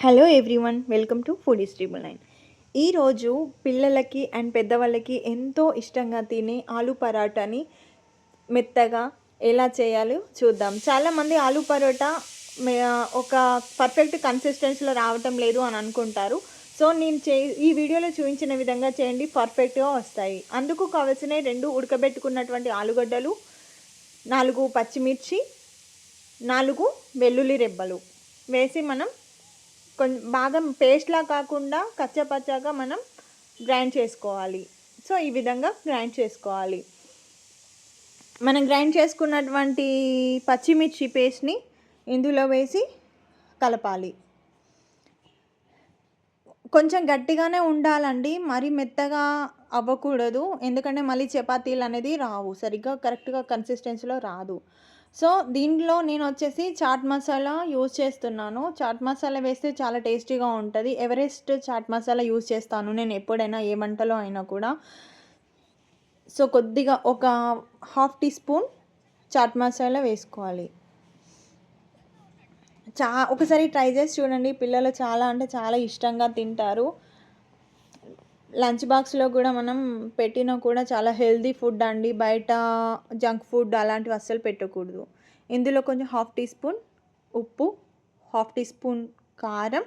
Hello everyone welcome to food triple nine ఈరోజు పిల్లలకి and పెద్దవాళ్ళకి ఎంతో ఇష్టంగా తినే ఆలు పరాటాని మెత్తగా ఎలా చేయాలో చూద్దాం. చాలామంది ఆలు పరోటా ఒక పర్ఫెక్ట్ కన్సిస్టెన్సీలో రావటం లేదు అని అనుకుంటారు. సో నేను చే ఈ వీడియోలో చూపించిన విధంగా చేయండి పర్ఫెక్ట్గా వస్తాయి. అందుకు కావలసిన రెండు ఉడకబెట్టుకున్నటువంటి ఆలుగడ్డలు నాలుగు పచ్చిమిర్చి నాలుగు వెల్లుల్లి రెబ్బలు వేసి మనం కొంచెం బాగా పేస్ట్లా కాకుండా కచ్చపచ్చగా మనం గ్రైండ్ చేసుకోవాలి. సో ఈ విధంగా గ్రైండ్ చేసుకోవాలి. మనం గ్రైండ్ చేసుకున్నటువంటి పచ్చిమిర్చి పేస్ట్ని ఇందులో వేసి కలపాలి. కొంచెం గట్టిగానే ఉండాలండి. మరీ మెత్తగా అవ్వకూడదు. ఎందుకంటే మళ్ళీ చపాతీలు అనేది రావు. సరిగ్గా కరెక్ట్గా కన్సిస్టెన్సీలో రాదు. సో దీంట్లో నేను వచ్చేసి చాట్ మసాలా యూజ్ చేస్తున్నాను. చాట్ మసాలా వేస్తే చాలా టేస్టీగా ఉంటుంది. ఎవరెస్ట్ చాట్ మసాలా యూజ్ చేస్తాను నేను ఎప్పుడైనా ఏ వంటలో అయినా కూడా. సో కొద్దిగా ఒక half teaspoon chaat masala వేసుకోవాలి. చా ఒకసారి ట్రై చేసి చూడండి. పిల్లలు చాలా అంటే చాలా ఇష్టంగా తింటారు. లంచ్ బాక్స్లో కూడా మనం పెట్టినా కూడా చాలా హెల్దీ ఫుడ్ అండి. బయట జంక్ ఫుడ్ అలాంటివి అస్సలు పెట్టకూడదు. ఇందులో కొంచెం హాఫ్ టీ స్పూన్ ఉప్పు హాఫ్ టీ స్పూన్ కారం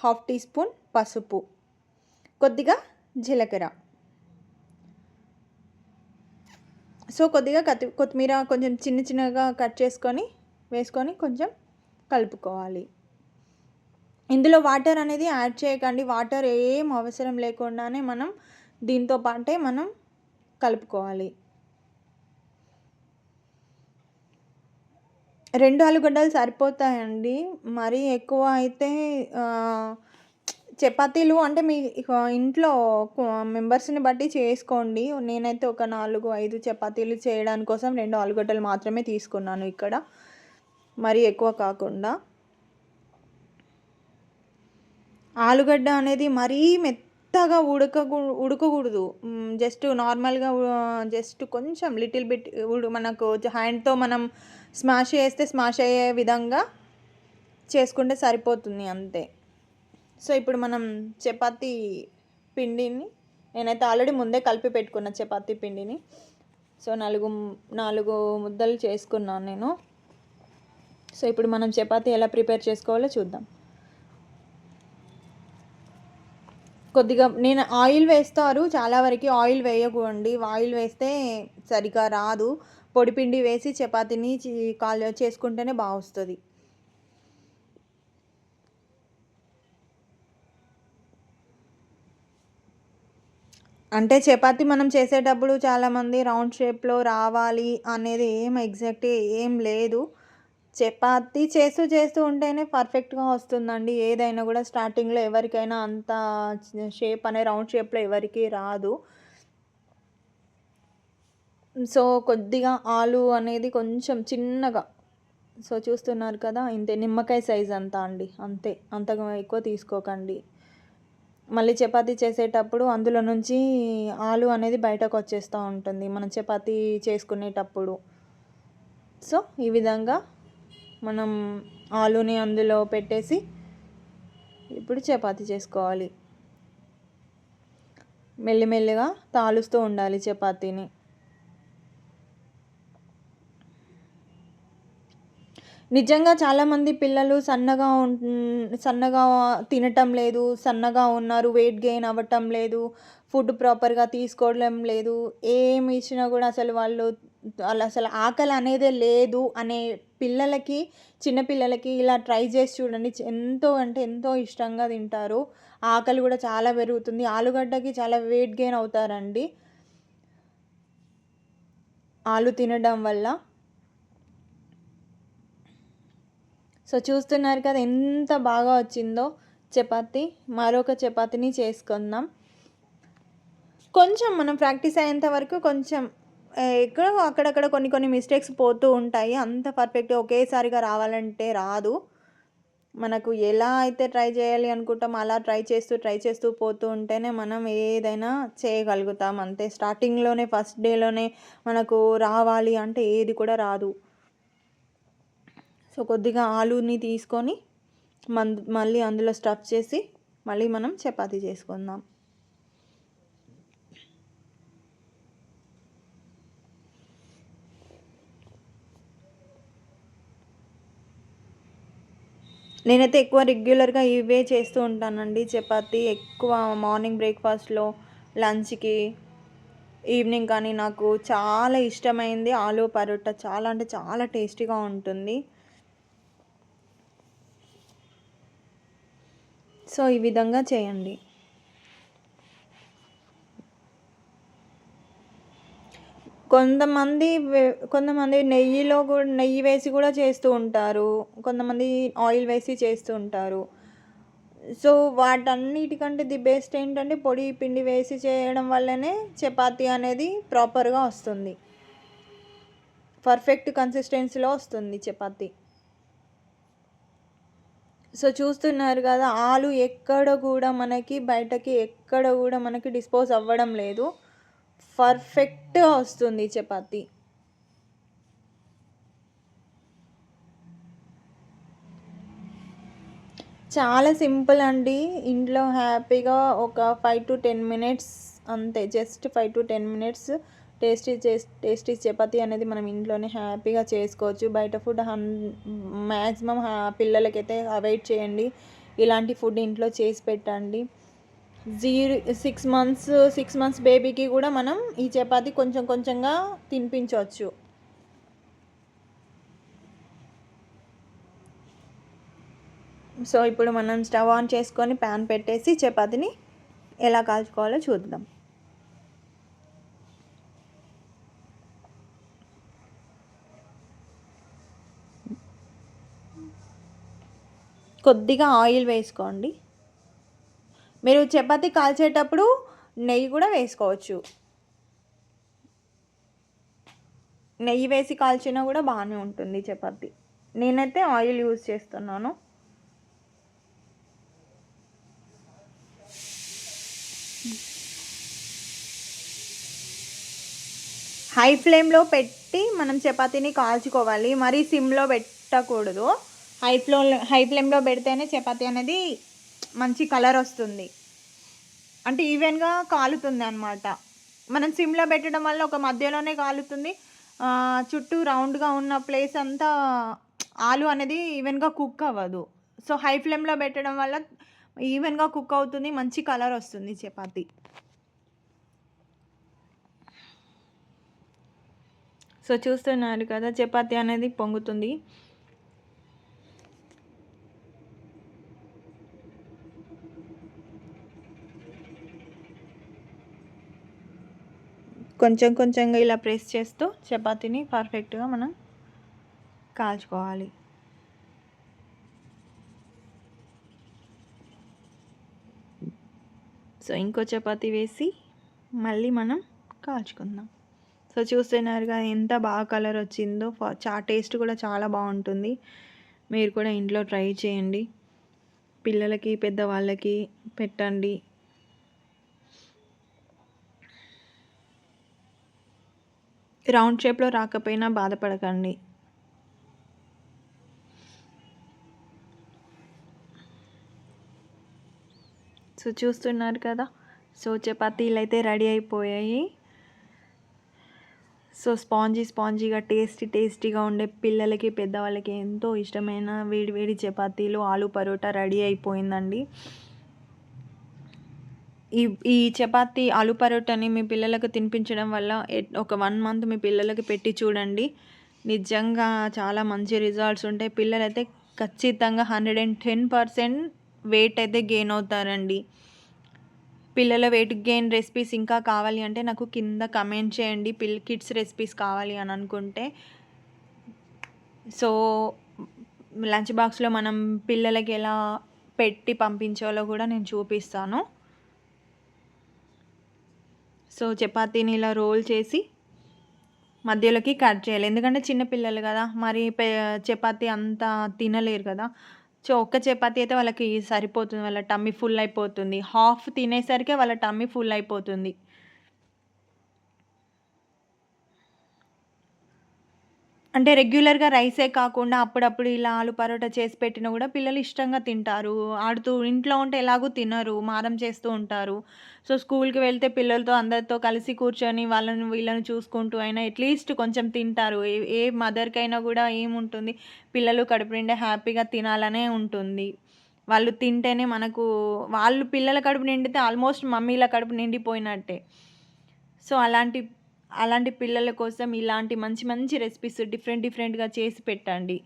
హాఫ్ టీ స్పూన్ పసుపు. కొద్దిగా జీలకర్ర. సో కొద్దిగా కత్తి కొత్తిమీర కొంచెం చిన్న చిన్నగా కట్ చేసుకొని వేసుకొని కొంచెం కలుపుకోవాలి. ఇందులో వాటర్ అనేది యాడ్ చేయకండి. వాటర్ ఏం అవసరం లేకుండానే మనం దీంతో పాటే మనం కలుపుకోవాలి. రెండు ఆలుగడ్డలు సరిపోతాయండి. మరీ ఎక్కువ అయితే చపాతీలు అంటే మీ ఇంట్లో మెంబర్స్ని బట్టి చేసుకోండి. నేనైతే ఒక నాలుగు ఐదు చపాతీలు చేయడానికి కోసం రెండు ఆలుగడ్డలు మాత్రమే తీసుకున్నాను ఇక్కడ. మరీ ఎక్కువ కాకుండా. ఆలుగడ్డ అనేది మరీ మెత్తగా ఉడక ఉడకకూడదు. జస్ట్ నార్మల్గా జస్ట్ కొంచెం లిటిల్ బిట్ మనకు హ్యాండ్తో మనం స్మాష్ చేస్తే స్మాష్ అయ్యే విధంగా చేసుకుంటే సరిపోతుంది అంతే. సో ఇప్పుడు మనం చపాతీ పిండిని నేనైతే ఆల్రెడీ ముందే కలిపి పెట్టుకున్న చపాతీ పిండిని. సో నాలుగు నాలుగు ముద్దలు చేసుకున్నాను నేను. సో ఇప్పుడు మనం చపాతీ ఎలా ప్రిపేర్ చేసుకోవాలో చూద్దాం. కొద్దిగా నేను ఆయిల్ వేస్తారు చాలా వరకు ఆయిల్ వేయకూడండి ఆయిల్ వేస్తే సరిగా రాదు. పొడిపిండి వేసి చపాతీని కాల్ చేసుకుంటేనే బాగా వస్తుంది అంటే చపాతి మనం చేసేటప్పుడు చాలామంది రౌండ్ షేప్లో రావాలి అనేది ఏం ఎగ్జాక్ట్ ఏం లేదు. చపాతి చేస్తూ చేస్తూ ఉంటేనే పర్ఫెక్ట్గా వస్తుందండి. ఏదైనా కూడా స్టార్టింగ్లో ఎవరికైనా అంత షేప్ అనే రౌండ్ షేప్లో ఎవరికి రాదు. సో కొద్దిగా ఆలు అనేది కొంచెం చిన్నగా. సో చూస్తున్నారు కదా ఇంతే నిమ్మకాయ సైజ్ అంతా అండి. అంతే. అంతగా ఎక్కువ తీసుకోకండి. మళ్ళీ చపాతీ చేసేటప్పుడు అందులో నుంచి ఆలు అనేది బయటకు వచ్చేస్తూ ఉంటుంది. మనం చపాతీ చేసుకునేటప్పుడు. సో ఈ విధంగా మనం ఆలుని అందులో పెట్టేసి ఇప్పుడు చపాతి చేసుకోవాలి. మెల్లిమెల్లిగా తాలుస్తూ ఉండాలి చపాతీని. నిజంగా చాలామంది పిల్లలు సన్నగా ఉం సన్నగా తినటం లేదు సన్నగా ఉన్నారు వెయిట్ గెయిన్ అవ్వటం లేదు ఫుడ్ ప్రాపర్గా తీసుకోవడం లేదు. ఏమి ఇచ్చినా కూడా అసలు వాళ్ళు వాళ్ళు అసలు ఆకలి అనేదే లేదు అనే పిల్లలకి చిన్నపిల్లలకి ఇలా ట్రై చేసి చూడండి. ఎంతో అంటే ఎంతో ఇష్టంగా తింటారు. ఆకలి కూడా చాలా పెరుగుతుంది. ఆలుగడ్డకి చాలా వెయిట్ గెయిన్ అవుతారండి. ఆలు తినడం వల్ల సో చూస్తున్నారు కదా ఎంత బాగా వచ్చిందో చపాతి. మరొక చపాతీని చేసుకుందాం. కొంచెం మనం ప్రాక్టీస్ అయ్యేంత వరకు కొంచెం ఎక్కడో అక్కడక్కడ కొన్ని కొన్ని మిస్టేక్స్ పోతూ ఉంటాయి. అంత పర్ఫెక్ట్గా ఒకేసారిగా రావాలంటే రాదు. మనకు ఎలా అయితే ట్రై చేయాలి అనుకుంటాం అలా ట్రై చేస్తూ ట్రై చేస్తూ పోతూ ఉంటేనే మనం ఏదైనా చేయగలుగుతాం. అంతే. స్టార్టింగ్లోనే ఫస్ట్ డేలోనే మనకు రావాలి అంటే ఏది కూడా రాదు. సో కొద్దిగా ఆలుని తీసుకొని మళ్ళీ అందులో స్టఫ్ చేసి మళ్ళీ మనం చపాతీ చేసుకుందాం. నేనైతే ఎక్కువ రెగ్యులర్గా ఇవే చేస్తూ ఉంటానండి. చపాతీ ఎక్కువ మార్నింగ్ బ్రేక్ఫాస్ట్లో లంచ్కి ఈవినింగ్ కానీ నాకు చాలా ఇష్టమైంది. ఆలు పరోటా చాలా అంటే చాలా టేస్టీగా ఉంటుంది. సో ఈ విధంగా చేయండి. కొంతమంది కొంతమంది నెయ్యిలో కూడా నెయ్యి వేసి కూడా చేస్తూ ఉంటారు. కొంతమంది ఆయిల్ వేసి చేస్తూ ఉంటారు. సో వాటన్నిటికంటే ది బెస్ట్ ఏంటంటే పొడి పిండి వేసి చేయడం వల్లనే చపాతి అనేది ప్రాపర్గా వస్తుంది. పర్ఫెక్ట్ కన్సిస్టెన్సీలో వస్తుంది చపాతీ. సో చూస్తున్నారు కదా ఆలు ఎక్కడ కూడా మనకి బయటకి ఎక్కడ కూడా మనకి డిస్పోజ్ అవ్వడం లేదు. పర్ఫెక్ట్గా వస్తుంది చపాతీ. చాలా సింపుల్ అండి. ఇంట్లో హ్యాపీగా ఒక ఫైవ్ టు టెన్ మినిట్స్ అంతే just five to ten minutes tasty tasty chapati అనేది మనం ఇంట్లోనే హ్యాపీగా చేసుకోవచ్చు. బయట ఫుడ్ హన్ మ్యాక్సిమం పిల్లలకైతే అవాయిడ్ చేయండి. ఇలాంటి ఫుడ్ ఇంట్లో చేసి పెట్టండి. Zero six months six months బేబీకి కూడా మనం ఈ చపాతీ కొంచెం కొంచెంగా తినిపించవచ్చు. సో ఇప్పుడు మనం స్టవ్ ఆన్ చేసుకొని ప్యాన్ పెట్టేసి చపాతీని ఎలా కాల్చుకోవాలో చూద్దాం. కొద్దిగా ఆయిల్ వేసుకోండి. మీరు చపాతీ కాల్చేటప్పుడు నెయ్యి కూడా వేసుకోవచ్చు. నెయ్యి వేసి కాల్చినా కూడా బాగానే ఉంటుంది చపాతీ. నేనైతే ఆయిల్ యూజ్ చేస్తున్నాను. హై ఫ్లేమ్లో పెట్టి మనం చపాతీని కాల్చుకోవాలి. మరీ సిమ్లో పెట్టకూడదు. హై ఫ్లో హై ఫ్లేమ్లో పెడితేనే చపాతి అనేది మంచి కలర్ వస్తుంది. అంటే ఈవెన్గా కాలుతుంది అనమాట మనం సిమ్లో పెట్టడం వల్ల ఒక మధ్యలోనే కాలుతుంది. చుట్టూ రౌండ్గా ఉన్న ప్లేస్ అంతా ఆలు అనేది ఈవెన్గా కుక్ అవ్వదు. సో హై ఫ్లేమ్లో పెట్టడం వల్ల ఈవెన్గా కుక్ అవుతుంది మంచి కలర్ వస్తుంది చపాతి. సో చూస్తున్నారు కదా చపాతి అనేది పొంగుతుంది. కొంచెం కొంచెంగా ఇలా ప్రెస్ చేస్తూ చపాతీని పర్ఫెక్ట్గా మనం కాల్చుకోవాలి. సో ఇంకో చపాతీ వేసి మళ్ళీ మనం కాల్చుకుందాం. సో చూస్తున్నారుగా ఎంత బాగా కలర్ వచ్చిందో. చా టేస్ట్ కూడా చాలా బాగుంటుంది. మీరు కూడా ఇంట్లో ట్రై చేయండి. పిల్లలకి పెద్దవాళ్ళకి పెట్టండి. రౌండ్ షేప్లో రాకపోయినా బాధపడకండి. సో చూస్తున్నారు కదా? సో చపాతీలు అయితే రెడీ అయిపోయాయి. సో స్పాంజీ స్పాంజీగా టేస్టీ టేస్టీగా ఉండే పిల్లలకి పెద్దవాళ్ళకి ఎంతో ఇష్టమైన వేడి వేడి చపాతీలు ఆలు పరోటా రెడీ అయిపోయిందండి. ఈ ఈ చపాతి ఆలు పరోటాని మీ పిల్లలకు తినిపించడం వల్ల ఒక వన్ మంత్ మీ పిల్లలకి పెట్టి చూడండి. నిజంగా చాలా మంచి రిజల్ట్స్ ఉంటాయి. పిల్లలైతే ఖచ్చితంగా hundred and ten percent weight అయితే గెయిన్ అవుతారండి. పిల్లల వెయిట్ గెయిన్ రెసిపీస్ ఇంకా కావాలి అంటే నాకు కింద కమెంట్ చేయండి. పిల్ కిడ్స్ రెసిపీస్ కావాలి అని అనుకుంటే. సో లంచ్ బాక్స్లో మనం పిల్లలకి ఎలా పెట్టి పంపించాలో కూడా నేను చూపిస్తాను. సో చపాతీని ఇలా రోల్ చేసి మధ్యలోకి కట్ చేయాలి. ఎందుకంటే చిన్నపిల్లలు కదా మరి చపాతీ అంతా తినలేరు కదా. సో ఒక్క చపాతీ అయితే వాళ్ళకి సరిపోతుంది. వాళ్ళ టమ్మీ ఫుల్ అయిపోతుంది. హాఫ్ తినేసరికి వాళ్ళ టమ్మీ ఫుల్ అయిపోతుంది. అంటే రెగ్యులర్‌గా రైసే కాకుండా అప్పుడప్పుడు ఇలా ఆలు పరోటా చేసి పెట్టినా కూడా పిల్లలు ఇష్టంగా తింటారు. ఆడుతూ ఇంట్లో ఉంటే ఎలాగో తినరు. మారం చేస్తూ ఉంటారు. సో, స్కూల్‌కి వెళ్తే పిల్లలతో అందరితో కలిసి కూర్చొని వాళ్ళని వీళ్ళని చూసుకుంటూ అయినా అట్‌లీస్ట్ కొంచెం తింటారు. ఏ ఏ మదర్‌కైనా కూడా ఏముంటుంది పిల్లలు కడుపు నిండా హ్యాపీగా తినాలనే ఉంటుంది. వాళ్ళు తింటేనే మనకు వాళ్ళు పిల్లల కడుపు నిండితే ఆల్మోస్ట్ మమ్మీల కడుపు నిండిపోయినట్టే. సో, అలాంటి అలాంటి పిల్లల కోసం ఇలాంటి మంచి మంచి రెసిపీస్ డిఫరెంట్ డిఫరెంట్‌గా చేసి పెట్టండి.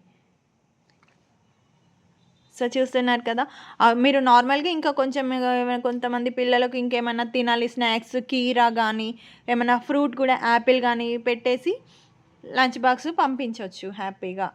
సో, చూస్తున్నారు కదా! మీరు నార్మల్‌గా ఇంకా కొంచెం కొంతమంది పిల్లలకు ఇంకేమైనా తినాలి స్నాక్స్ కీరా కానీ ఏమైనా ఫ్రూట్ కూడా యాపిల్ కానీ పెట్టేసి లంచ్ బాక్స్ పంపించవచ్చు హ్యాపీగా.